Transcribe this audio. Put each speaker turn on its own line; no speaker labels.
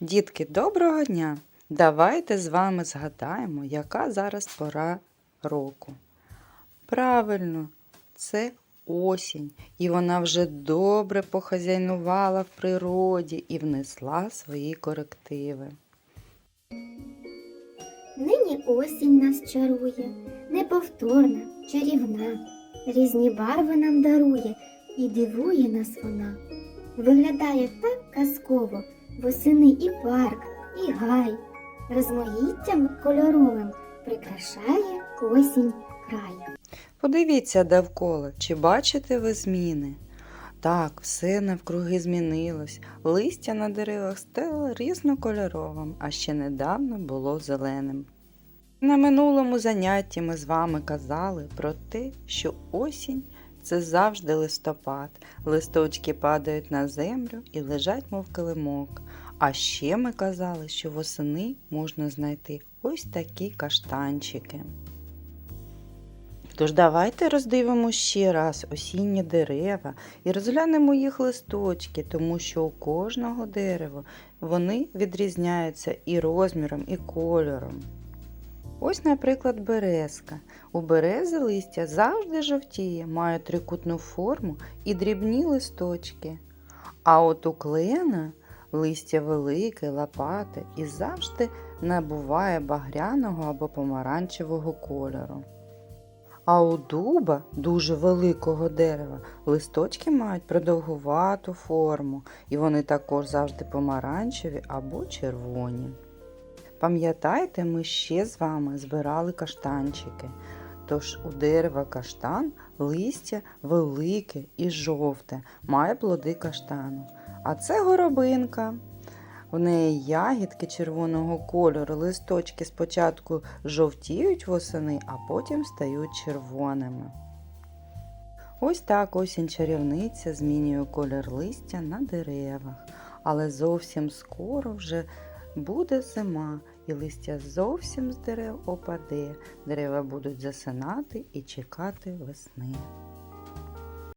Дітки, доброго дня! Давайте з вами згадаємо, яка зараз пора року. Правильно, це осінь, і вона вже добре похазяйнувала в природі і внесла свої корективи.
Нині осінь нас чарує, неповторна, чарівна, різні барви нам дарує і дивує нас вона. Виглядає так казково, восени і парк, і гай, розмаїттям кольоровим прикрашає осінь край.
Подивіться довкола, чи бачите ви зміни? Так, все навкруги змінилось. Листя на деревах стало різнокольоровим, а ще недавно було зеленим. На минулому занятті ми з вами казали про те, що осінь це завжди листопад. Листочки падають на землю і лежать, мов килимок. А ще ми казали, що восени можна знайти ось такі каштанчики. Тож давайте роздивимо ще раз осінні дерева і розглянемо їх листочки, тому що у кожного дерева вони відрізняються і розміром, і кольором. Ось, наприклад, березка. У берези листя завжди жовтіє, має трикутну форму і дрібні листочки. А от у клена листя велике, лопате і завжди набуває багряного або помаранчевого кольору. А у дуба, дуже великого дерева, листочки мають продовгувату форму, і вони також завжди помаранчеві або червоні. Пам'ятаєте, ми ще з вами збирали каштанчики. Тож у дерева каштан листя велике і жовте, має плоди каштану. А це горобинка. У неї ягідки червоного кольору, листочки спочатку жовтіють восени, а потім стають червоними. Ось так осінь чарівниця змінює колір листя на деревах, але зовсім скоро вже буде зима, і листя зовсім з дерев опаде, дерева будуть засинати і чекати весни.